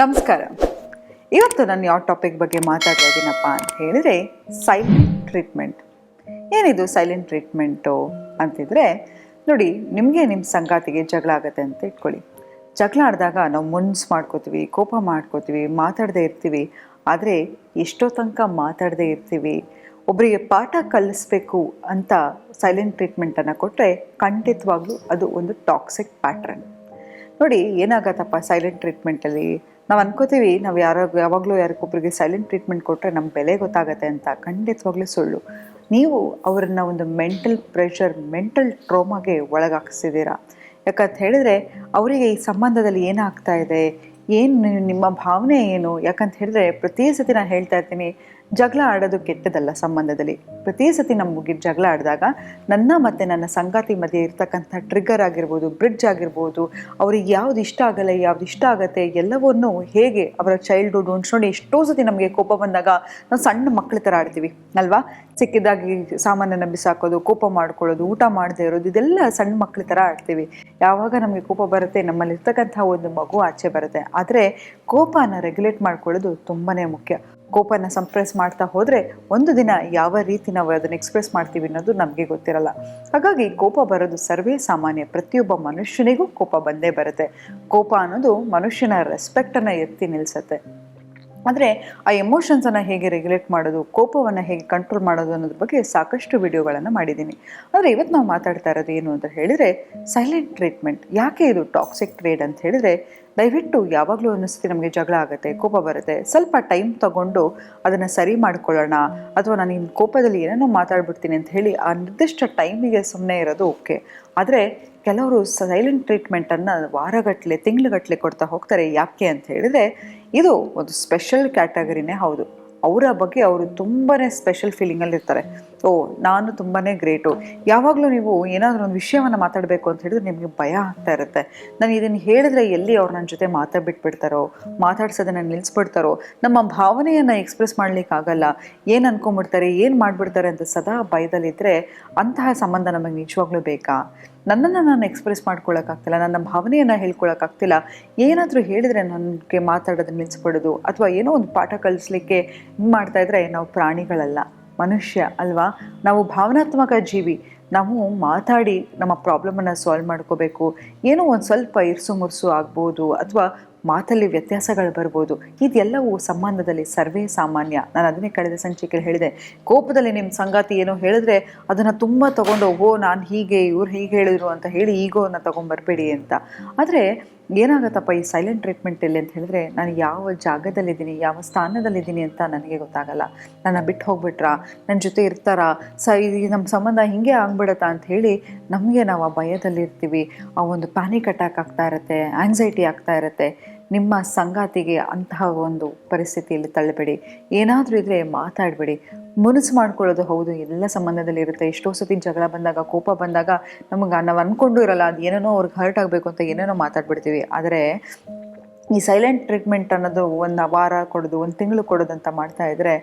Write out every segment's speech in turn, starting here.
ನಮಸ್ಕಾರ. ಇವತ್ತು ನಾನು ಯಾವ ಟಾಪಿಕ್ ಬಗ್ಗೆ ಮಾತಾಡ್ತಾ ಇದ್ದೀನಪ್ಪ ಅಂತ ಹೇಳಿದರೆ ಸೈಲೆಂಟ್ ಟ್ರೀಟ್ಮೆಂಟ್ ಏನಿದು ಸೈಲೆಂಟ್ ಟ್ರೀಟ್ಮೆಂಟು ಅಂತಿದ್ರೆ, ನೋಡಿ, ನಿಮಗೆ ನಿಮ್ಮ ಸಂಗಾತಿಗೆ ಜಗಳ ಆಗುತ್ತೆ ಅಂತ ಇಟ್ಕೊಳ್ಳಿ. ಜಗಳ ಆಡಿದಾಗ ನಾವು ಮುನ್ಸ್ ಮಾಡ್ಕೋತೀವಿ, ಕೋಪ ಮಾಡ್ಕೋತೀವಿ, ಮಾತಾಡದೇ ಇರ್ತೀವಿ. ಆದರೆ ಎಷ್ಟೋ ತನಕ ಮಾತಾಡದೇ ಇರ್ತೀವಿ. ಒಬ್ಬರಿಗೆ ಪಾಠ ಕಲಿಸ್ಬೇಕು ಅಂತ ಸೈಲೆಂಟ್ ಟ್ರೀಟ್ಮೆಂಟನ್ನು ಕೊಟ್ಟರೆ ಖಂಡಿತವಾಗ್ಲೂ ಅದು ಒಂದು ಟಾಕ್ಸಿಕ್ ಪ್ಯಾಟ್ರನ್ ನೋಡಿ, ಏನಾಗತ್ತಪ್ಪ ಸೈಲೆಂಟ್ ಟ್ರೀಟ್ಮೆಂಟಲ್ಲಿ ನಾವು ಅನ್ಕೋತೀವಿ, ನಾವು ಯಾರೋ ಯಾವಾಗಲೂ ಯಾರಿಗೊಬ್ಬರಿಗೆ ಸೈಲೆಂಟ್ ಟ್ರೀಟ್ಮೆಂಟ್ ಕೊಟ್ಟರೆ ನಮ್ಮ ಬೆಲೆ ಗೊತ್ತಾಗತ್ತೆ ಅಂತ. ಖಂಡಿತವಾಗ್ಲೂ ಸುಳ್ಳು. ನೀವು ಅವರನ್ನ ಒಂದು ಮೆಂಟಲ್ ಪ್ರೆಷರ್ ಮೆಂಟಲ್ ಟ್ರೋಮಾಗೆ ಒಳಗಾಕಿಸಿದ್ದೀರಾ ಯಾಕಂತ ಹೇಳಿದ್ರೆ, ಅವರಿಗೆ ಈ ಸಂಬಂಧದಲ್ಲಿ ಏನಾಗ್ತಾ ಇದೆ? ಏನು ನಿಮ್ಮ ಭಾವನೆ ಏನು? ಯಾಕಂತ ಹೇಳಿದ್ರೆ, ಪ್ರತಿ ಸತಿ ನಾನು ಹೇಳ್ತಾ ಇರ್ತೀನಿ ಜಗಳ ಆಡೋದು ಕೆಟ್ಟದಲ್ಲ ಸಂಬಂಧದಲ್ಲಿ. ಪ್ರತಿ ಸತಿ ನಮ್ಮ ಮುಗಿ ಜಗಳ ಆಡಿದಾಗ ನನ್ನ ಮತ್ತು ನನ್ನ ಸಂಗಾತಿ ಮಧ್ಯೆ ಇರ್ತಕ್ಕಂಥ ಟ್ರಿಗ್ಗರ್ ಆಗಿರ್ಬೋದು ಬ್ರಿಡ್ಜ್ ಆಗಿರ್ಬೋದು, ಅವ್ರಿಗೆ ಯಾವ್ದು ಇಷ್ಟ ಆಗಲ್ಲ, ಯಾವ್ದು ಇಷ್ಟ ಆಗುತ್ತೆ ಎಲ್ಲವನ್ನು ಹೇಗೆ ಅವರ ಚೈಲ್ಡ್ಹುಡ್ ಉಣ್ಸ್ಕೊಂಡು ಎಷ್ಟೋ ಸತಿ ನಮಗೆ ಕೋಪ ಬಂದಾಗ ನಾವು ಸಣ್ಣ ಮಕ್ಕಳ ಥರ ಆಡ್ತೀವಿ, ಅಲ್ವಾ? ಸಿಕ್ಕಿದಾಗಿ ಸಾಮಾನನ್ನು ಬಿಸಾಕೋದು, ಕೋಪ ಮಾಡ್ಕೊಳ್ಳೋದು, ಊಟ ಮಾಡದೇ ಇರೋದು, ಇದೆಲ್ಲ ಸಣ್ಣ ಮಕ್ಕಳ ಥರ ಆಡ್ತೀವಿ. ಯಾವಾಗ ನಮಗೆ ಕೋಪ ಬರುತ್ತೆ ನಮ್ಮಲ್ಲಿ ಇರ್ತಕ್ಕಂಥ ಒಂದು ಮಗು ಆಚೆ ಬರುತ್ತೆ. ಆದರೆ ಕೋಪನ ರೆಗ್ಯುಲೇಟ್ ಮಾಡ್ಕೊಳ್ಳೋದು ತುಂಬಾ ಮುಖ್ಯ. ಕೋಪನ ಸಂಪ್ರೆಸ್ ಮಾಡ್ತಾ ಹೋದರೆ ಒಂದು ದಿನ ಯಾವ ರೀತಿ ನಾವು ಅದನ್ನು ಎಕ್ಸ್ಪ್ರೆಸ್ ಮಾಡ್ತೀವಿ ಅನ್ನೋದು ನಮಗೆ ಗೊತ್ತಿರಲ್ಲ. ಹಾಗಾಗಿ ಕೋಪ ಬರೋದು ಸರ್ವೇ ಸಾಮಾನ್ಯ. ಪ್ರತಿಯೊಬ್ಬ ಮನುಷ್ಯನಿಗೂ ಕೋಪ ಬಂದೇ ಬರುತ್ತೆ. ಕೋಪ ಅನ್ನೋದು ಮನುಷ್ಯನ ರೆಸ್ಪೆಕ್ಟನ್ನು ಎತ್ತಿ ನಿಲ್ಲಿಸುತ್ತೆ ಆದರೆ ಆ ಎಮೋಷನ್ಸನ್ನು ಹೇಗೆ ರೆಗ್ಯುಲೇಟ್ ಮಾಡೋದು, ಕೋಪವನ್ನು ಹೇಗೆ ಕಂಟ್ರೋಲ್ ಮಾಡೋದು ಅನ್ನೋದ್ರ ಬಗ್ಗೆ ಸಾಕಷ್ಟು ವಿಡಿಯೋಗಳನ್ನು ಮಾಡಿದ್ದೀನಿ. ಆದರೆ ಇವತ್ತು ನಾವು ಮಾತಾಡ್ತಾ ಇರೋದು ಏನು ಅಂತ ಹೇಳಿದರೆ ಸೈಲೆಂಟ್ ಟ್ರೀಟ್ಮೆಂಟ್ ಯಾಕೆ ಇದು ಟಾಕ್ಸಿಕ್ ಟ್ರೇಡ್ ಅಂತ ಹೇಳಿದರೆ, ದಯವಿಟ್ಟು ಯಾವಾಗಲೂ ಅನ್ನಿಸ್ತಿ ನಮಗೆ ಜಗಳ ಆಗುತ್ತೆ, ಕೋಪ ಬರುತ್ತೆ. ಸ್ವಲ್ಪ ಟೈಮ್ ತಗೊಂಡು ಅದನ್ನು ಸರಿ ಮಾಡ್ಕೊಳ್ಳೋಣ, ಅಥವಾ ನಾನು ನಿಮ್ಮ ಕೋಪದಲ್ಲಿ ಏನೇನೋ ಮಾತಾಡ್ಬಿಡ್ತೀನಿ ಅಂತ ಹೇಳಿ ಆ ನಿರ್ದಿಷ್ಟ ಟೈಮಿಗೆ ಸುಮ್ಮನೆ ಇರೋದು ಓಕೆ. ಆದರೆ ಕೆಲವರು ಸೈಲೆಂಟ್ ಟ್ರೀಟ್ಮೆಂಟನ್ನು ವಾರಗಟ್ಟಲೆ ತಿಂಗ್ಳುಗಟ್ಟಲೆ ಕೊಡ್ತಾ ಹೋಗ್ತಾರೆ. ಯಾಕೆ ಅಂತ ಹೇಳಿದರೆ ಇದು ಒಂದು ಸ್ಪೆಷಲ್ ಕ್ಯಾಟಗರಿನೇ ಹೌದು. ಅವರ ಬಗ್ಗೆ ಅವರು ತುಂಬಾ ಸ್ಪೆಷಲ್ ಫೀಲಿಂಗಲ್ಲಿ ಇರ್ತಾರೆ. ಓ, ನಾನು ತುಂಬಾ ಗ್ರೇಟು ಯಾವಾಗಲೂ ನೀವು ಏನಾದರೂ ಒಂದು ವಿಷಯವನ್ನು ಮಾತಾಡಬೇಕು ಅಂತ ಹೇಳಿದ್ರೆ ನಿಮಗೆ ಭಯ ಆಗ್ತಾ ಇರುತ್ತೆ. ನಾನು ಇದನ್ನು ಹೇಳಿದ್ರೆ ಎಲ್ಲಿ ಅವ್ರು ನನ್ನ ಜೊತೆ ಮಾತಾಡ್ಬಿಟ್ಬಿಡ್ತಾರೋ, ಮಾತಾಡ್ಸೋದನ್ನು ನಿಲ್ಲಿಸ್ಬಿಡ್ತಾರೋ ನಮ್ಮ ಭಾವನೆಯನ್ನು ಎಕ್ಸ್ಪ್ರೆಸ್ ಮಾಡಲಿಕ್ಕಾಗಲ್ಲ ಏನು ಅನ್ಕೊಂಬಿಡ್ತಾರೆ ಏನು ಮಾಡಿಬಿಡ್ತಾರೆ ಅಂತ ಸದಾ ಭಯದಲ್ಲಿದ್ದರೆ ಅಂತಹ ಸಂಬಂಧ ನಮಗೆ ನಿಜವಾಗ್ಲೂ ಬೇಕಾ? ನನ್ನನ್ನು ನಾನು ಎಕ್ಸ್ಪ್ರೆಸ್ ಮಾಡ್ಕೊಳ್ಳೋಕ್ಕಾಗ್ತಿಲ್ಲ ನನ್ನ ಭಾವನೆಯನ್ನು ಹೇಳ್ಕೊಳ್ಳೋಕ್ಕಾಗ್ತಿಲ್ಲ ಏನಾದರೂ ಹೇಳಿದರೆ ನನಗೆ ಮಾತಾಡೋದು ನಿಲ್ಲಿಸ್ಬಿಡೋದು ಅಥವಾ ಏನೋ ಒಂದು ಪಾಠ ಕಲಿಸ್ಲಿಕ್ಕೆ ಹಿಂಗೆ ಮಾಡ್ತಾ ಇದ್ರೆ ನಾವು ಪ್ರಾಣಿಗಳಲ್ಲ, ಮನುಷ್ಯ ಅಲ್ವಾ? ನಾವು ಭಾವನಾತ್ಮಕ ಜೀವಿ. ನಾವು ಮಾತಾಡಿ ನಮ್ಮ ಪ್ರಾಬ್ಲಮನ್ನು ಸಾಲ್ವ್ ಮಾಡ್ಕೋಬೇಕು. ಏನೋ ಒಂದು ಸ್ವಲ್ಪ ಇರ್ಸು ಮುರ್ಸು ಆಗ್ಬೋದು ಅಥವಾ ಮಾತಲ್ಲಿ ವ್ಯತ್ಯಾಸಗಳು ಬರ್ಬೋದು. ಇದೆಲ್ಲವೂ ಸಂಬಂಧದಲ್ಲಿ ಸರ್ವೇ ಸಾಮಾನ್ಯ. ನಾನು ಅದನ್ನೇ ಕಳೆದ ಸಂಚಿಕೆಯಲ್ಲಿ ಹೇಳಿದೆ. ಕೋಪದಲ್ಲಿ ನಿಮ್ಮ ಸಂಗಾತಿ ಏನೋ ಹೇಳಿದ್ರೆ ಅದನ್ನು ತುಂಬ ತಗೊಂಡು, ಓ, ನಾನು ಹೀಗೆ, ಇವ್ರು ಹೀಗೆ ಹೇಳಿದ್ರು ಅಂತ ಹೇಳಿ ಈಗೋನ ತೊಗೊಂಬರ್ಬೇಡಿ ಅಂತ. ಆದರೆ ಏನಾಗತ್ತಪ್ಪ ಈ ಸೈಲೆಂಟ್ ಟ್ರೀಟ್ಮೆಂಟ್ ಇಲ್ಲಿ ಅಂತ ಹೇಳಿದ್ರೆ ನಾನು ಯಾವ ಜಾಗದಲ್ಲಿದ್ದೀನಿ, ಯಾವ ಸ್ಥಾನದಲ್ಲಿದ್ದೀನಿ ಅಂತ ನನಗೆ ಗೊತ್ತಾಗಲ್ಲ. ನನ್ನ ಬಿಟ್ಟು ಹೋಗ್ಬಿಟ್ರಾ? ನನ್ನ ಜೊತೆ ಇರ್ತಾರಾ? ಸ ಇದು ನಮ್ಮ ಸಂಬಂಧ ಹಿಂಗೆ ಆಗ್ಬಿಡತ್ತಾ ಅಂತ ಹೇಳಿ ನಮಗೆ ನಾವು ಆ ಭಯದಲ್ಲಿರ್ತೀವಿ. ಆ ಒಂದು ಪ್ಯಾನಿಕ್ ಅಟ್ಯಾಕ್ ಆಗ್ತಾ ಇರುತ್ತೆ ಆಂಗ್ಸೈಟಿ ಆಗ್ತಾ ಇರುತ್ತೆ. ನಿಮ್ಮ ಸಂಗಾತಿಗೆ ಅಂತಹ ಒಂದು ಪರಿಸ್ಥಿತಿಯಲ್ಲಿ ತಳ್ಳಬೇಡಿ. ಏನಾದರೂ ಇದ್ದರೆ ಮಾತಾಡಬೇಡಿ. ಮುನಸು ಮಾಡ್ಕೊಳ್ಳೋದು ಹೌದು. ಎಲ್ಲ ಸಂಬಂಧದಲ್ಲಿ ಇರುತ್ತೆ. ಎಷ್ಟೋ ಸತಿ ಜಗಳ ಬಂದಾಗ, ಕೋಪ ಬಂದಾಗ ನಮಗೆ ನಾವು ಅಂದ್ಕೊಂಡು ಇರಲ್ಲ. ಅದು ಏನೇನೋ ಅವ್ರಿಗೆ ಹರ್ಟ್ ಆಗಬೇಕು ಅಂತ ಏನೇನೋ ಮಾತಾಡ್ಬಿಡ್ತೀವಿ. ಆದರೆ ಈ ಸೈಲೆಂಟ್ ಟ್ರೀಟ್ಮೆಂಟ್ ಅನ್ನೋದು ಒಂದು ವಾರ ಕೊಡೋದು, ಒಂದು ತಿಂಗಳು ಕೊಡೋದು ಅಂತ ಮಾಡ್ತಾ ಇದ್ದರೆ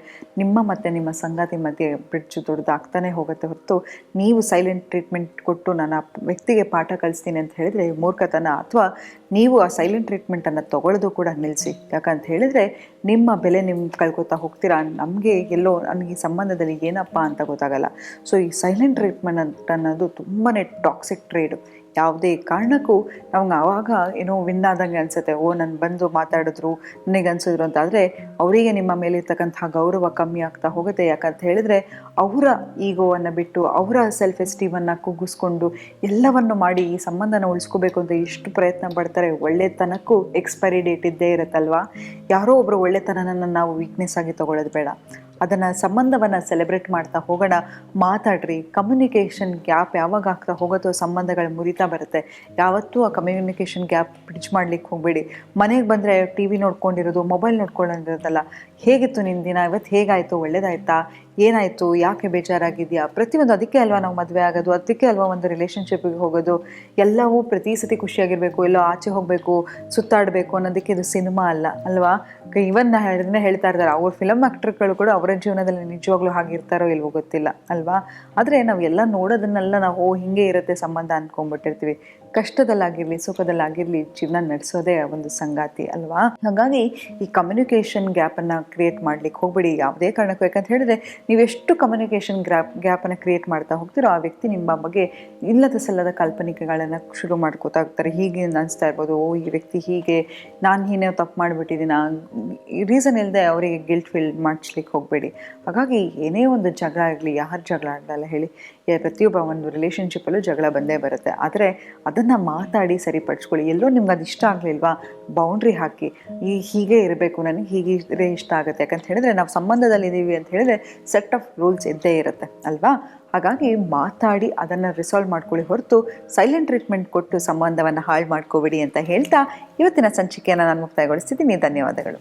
ನಿಮ್ಮ ಮತ್ತು ನಿಮ್ಮ ಸಂಗಾತಿ ಮಧ್ಯೆ ಬ್ರಿಡ್ಜ್ ದೊಡ್ಡದಾಗ್ತಾನೆ ಹೋಗುತ್ತೆ ಹೊರತು ನೀವು ಸೈಲೆಂಟ್ ಟ್ರೀಟ್ಮೆಂಟ್ ಕೊಟ್ಟು ನಾನು ವ್ಯಕ್ತಿಗೆ ಪಾಠ ಕಲಿಸ್ತೀನಿ ಅಂತ ಹೇಳಿದರೆ ಮೂರ್ಖತನ ಅಥವಾ ನೀವು ಆ ಸೈಲೆಂಟ್ ಟ್ರೀಟ್ಮೆಂಟನ್ನು ತೊಗೊಳ್ಳೋದು ಕೂಡ ನಿಲ್ಲಿಸಿ ಯಾಕಂತ ಹೇಳಿದರೆ ನಿಮ್ಮ ಬೆಲೆ ನಿಮ್ಮ ಕಳ್ಕೊತಾ ಹೋಗ್ತೀರಾ? ನಮಗೆ ಎಲ್ಲೋ ನನಗೆ ಸಂಬಂಧದಲ್ಲಿ ಏನಪ್ಪ ಅಂತ ಗೊತ್ತಾಗಲ್ಲ. ಸೊ ಈ ಸೈಲೆಂಟ್ ಟ್ರೀಟ್ಮೆಂಟ್ ಅನ್ನೋದು ತುಂಬಾ ಟಾಕ್ಸಿಕ್ ಟ್ರೇಡು ಯಾವುದೇ ಕಾರಣಕ್ಕೂ ನಮ್ಗೆ ಆವಾಗ ಏನೋ ವಿನ್ ಆದಂಗೆ ಅನಿಸುತ್ತೆ. ಓ, ನಾನು ಬಂದು ಮಾತಾಡಿದ್ರು, ನನಗೆ ಅನ್ಸಿದ್ರು ಅಂತ. ಆದರೆ ಅವರಿಗೆ ನಿಮ್ಮ ಮೇಲೆ ಇರ್ತಕ್ಕಂಥ ಗೌರವ ಕಮ್ಮಿ ಆಗ್ತಾ ಹೋಗುತ್ತೆ. ಯಾಕಂತ ಹೇಳಿದರೆ ಅವರ ಈಗೋವನ್ನು ಬಿಟ್ಟು ಅವರ ಸೆಲ್ಫ್ ಎಸ್ಟೀಮನ್ನು ಕುಗ್ಗಿಸ್ಕೊಂಡು ಎಲ್ಲವನ್ನು ಮಾಡಿ ಈ ಸಂಬಂಧನ ಉಳಿಸ್ಕೋಬೇಕು ಅಂತ ಎಷ್ಟು ಪ್ರಯತ್ನ ಪಡ್ತಾರೆ, ಒಳ್ಳೆತನಕ್ಕೂ ಎಕ್ಸ್ಪೈರಿ ಡೇಟ್ ಇದ್ದೇ ಇರುತ್ತಲ್ವಾ? ಯಾರೋ ಒಬ್ಬರು ಒಳ್ಳೆತನನ ನಾವು ವೀಕ್ನೆಸ್ ಆಗಿ ತಗೊಳ್ಳೋದು ಬೇಡ. ಅದನ್ನು ಸಂಬಂಧವನ್ನು ಸೆಲೆಬ್ರೇಟ್ ಮಾಡ್ತಾ ಹೋಗೋಣ. ಮಾತಾಡ್ರಿ ಕಮ್ಯುನಿಕೇಷನ್ ಗ್ಯಾಪ್ ಯಾವಾಗ ಆಗ್ತಾ ಹೋಗುತ್ತೋ ಸಂಬಂಧಗಳು ಮುರಿತಾ ಬರುತ್ತೆ. ಯಾವತ್ತೂ ಆ ಕಮ್ಯುನಿಕೇಷನ್ ಗ್ಯಾಪ್ ಬ್ರಿಡ್ಜ್ ಮಾಡ್ಲಿಕ್ಕೆ ಹೋಗಬೇಡಿ. ಮನೆಗೆ ಬಂದರೆ ಟಿ ವಿ ನೋಡ್ಕೊಂಡಿರೋದು ಮೊಬೈಲ್ ನೋಡ್ಕೊಂಡಿರೋದಲ್ಲ, ಹೇಗಿತ್ತು ನಿನ್ನ ದಿನ? ಇವತ್ತು ಹೇಗಾಯಿತು? ಒಳ್ಳೇದಾಯ್ತಾ? ಏನಾಯಿತು? ಯಾಕೆ ಬೇಜಾರಾಗಿದೆಯಾ ಪ್ರತಿಯೊಂದು ಅದಕ್ಕೆ ಅಲ್ವಾ ನಾವು ಮದುವೆ ಆಗೋದು? ಅದಕ್ಕೆ ಅಲ್ವಾ ಒಂದು ರಿಲೇಷನ್ಶಿಪ್ಗೆ ಹೋಗೋದು? ಎಲ್ಲವೂ ಪ್ರತಿ ಸತಿ ಖುಷಿಯಾಗಿರಬೇಕು, ಎಲ್ಲೋ ಆಚೆ ಹೋಗಬೇಕು, ಸುತ್ತಾಡಬೇಕು ಅನ್ನೋದಕ್ಕೆ ಇದು ಸಿನಿಮಾ ಅಲ್ಲ, ಅಲ್ವಾ? ಇವನ್ ಅದನ್ನೇ ಹೇಳ್ತಾ ಇರ್ತಾರೆ, ಅವ್ರ ಫಿಲಮ್ ಆ್ಯಕ್ಟರ್ಗಳು ಕೂಡ ಅವರ ಜೀವನದಲ್ಲಿ ನಿಜವಾಗ್ಲೂ ಹಾಗಿರ್ತಾರೋ ಇಲ್ವೋ ಗೊತ್ತಿಲ್ಲ, ಅಲ್ವಾ? ಆದರೆ ಎಲ್ಲ ನೋಡೋದನ್ನೆಲ್ಲ ನಾವು, ಓ, ಹಿಂಗೆ ಇರುತ್ತೆ ಸಂಬಂಧ ಅಂದ್ಕೊಂಡ್ಬಿಟ್ಟಿರ್ತೀವಿ ಕಷ್ಟದಲ್ಲಾಗಿರಲಿ, ಸುಖದಲ್ಲಾಗಿರಲಿ, ಜೀವನ ನಡೆಸೋದೇ ಒಂದು ಸಂಗಾತಿ, ಅಲ್ವಾ? ಹಾಗಾಗಿ ಈ ಕಮ್ಯುನಿಕೇಷನ್ ಗ್ಯಾಪನ್ನು ಕ್ರಿಯೇಟ್ ಮಾಡ್ಲಿಕ್ಕೆ ಹೋಗ್ಬಿಡಿ, ಯಾವುದೇ ಕಾರಣಕ್ಕೂ. ಯಾಕಂತ ಹೇಳಿದ್ರೆ ನೀವೆಷ್ಟು ಕಮ್ಯುನಿಕೇಷನ್ ಗ್ಯಾಪ್ ಗ್ಯಾಪನ್ನು ಕ್ರಿಯೇಟ್ ಮಾಡ್ತಾ ಹೋಗ್ತೀರೋ ಆ ವ್ಯಕ್ತಿ ನಿಮ್ಮ ಬಗ್ಗೆ ಇಲ್ಲದ ಸಲ್ಲದ ಕಾಲ್ಪನಿಕೆಗಳನ್ನು ಶುರು ಮಾಡ್ಕೋತಾ ಹೋಗ್ತಾರೆ. ಹೀಗೆ ಅನಿಸ್ತಾ ಇರ್ಬೋದು, ಓ, ಈ ವ್ಯಕ್ತಿ ಹೀಗೆ, ನಾನು ಏನೇ ತಪ್ಪು ಮಾಡಿಬಿಟ್ಟಿದ್ದೀನ ರೀಸನ್ ಇಲ್ಲದೆ ಅವರಿಗೆ ಗಿಲ್ಟ್ ಫೀಲ್ ಮಾಡಿಸ್ಲಿಕ್ಕೆ ಹೋಗಬೇಡಿ. ಹಾಗಾಗಿ ಏನೇ ಒಂದು ಜಗಳ ಆಗಲಿ, ಯಾರು ಜಗಳ ಆಡಲ್ಲ ಹೇಳಿ. ಪ್ರತಿಯೊಬ್ಬ ಒಂದು ರಿಲೇಷನ್ಶಿಪ್ಪಲ್ಲೂ ಜಗಳ ಬಂದೇ ಬರುತ್ತೆ. ಆದರೆ ಅದನ್ನು ಮಾತಾಡಿ ಸರಿಪಡಿಸ್ಕೊಳ್ಳಿ. ಎಲ್ಲೋ ನಿಮ್ಗೆ ಅದು ಇಷ್ಟ ಆಗಲಿಲ್ವಾ ಬೌಂಡ್ರಿ ಹಾಕಿ. ಈ ಹೀಗೆ ಇರಬೇಕು, ನನಗೆ ಹೀಗೆ ಇದ್ರೆ ಇಷ್ಟ ಆಗುತ್ತೆ. ಯಾಕಂತ ಹೇಳಿದ್ರೆ ನಾವು ಸಂಬಂಧದಲ್ಲಿದ್ದೀವಿ ಅಂತ ಹೇಳಿದ್ರೆ ಸೆಟ್ ಆಫ್ ರೂಲ್ಸ್ ಇದ್ದೇ ಇರುತ್ತೆ, ಅಲ್ವಾ? ಹಾಗಾಗಿ ಮಾತಾಡಿ ಅದನ್ನು ರಿಸಾಲ್ವ್ ಮಾಡ್ಕೊಳ್ಳಿ ಹೊರತು ಸೈಲೆಂಟ್ ಟ್ರೀಟ್ಮೆಂಟ್ ಕೊಟ್ಟು ಸಂಬಂಧವನ್ನು ಹಾಳು ಮಾಡ್ಕೋಬೇಡಿ ಅಂತ ಹೇಳ್ತಾ ಇವತ್ತಿನ ಸಂಚಿಕೆಯನ್ನು ನಾನು ಮುಕ್ತಾಯಗೊಳಿಸ್ತಿದ್ದೀನಿ. ಧನ್ಯವಾದಗಳು.